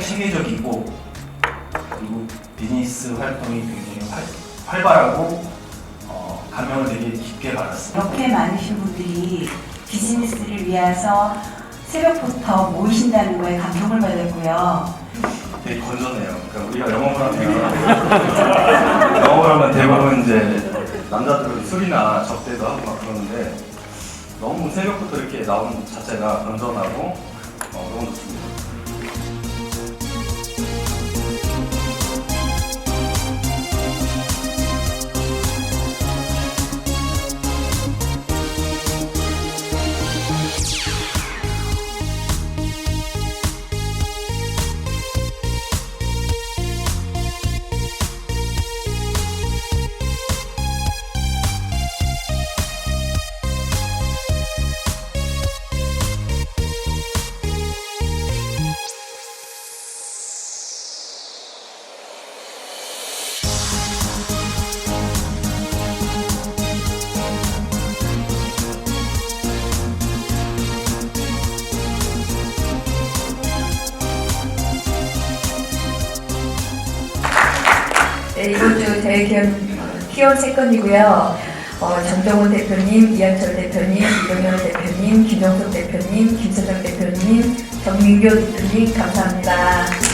세계적이고 그리고 비즈니스 활동이 굉장히 활, 활발하고 어, 감명을 되게 깊게 받았습니다. 이렇게 많으신 분들이 비즈니스를 위해서 새벽부터 모이신다는 거에 감동을 받았고요. 되게 건전해요. 그러니까 우리가 영업을 하면 하면 대부분 이제 남자들은 술이나 접대도 하고 막 그러는데 너무 새벽부터 이렇게 것 자체가 건전하고 어, 너무 좋습니다. 네, 이번 주 대기업 키움 세건이고요. 어, 정정훈 대표님, 이한철 대표님, 이동현 대표님, 김정석 대표님, 김서정 대표님, 정민교 대표님 감사합니다.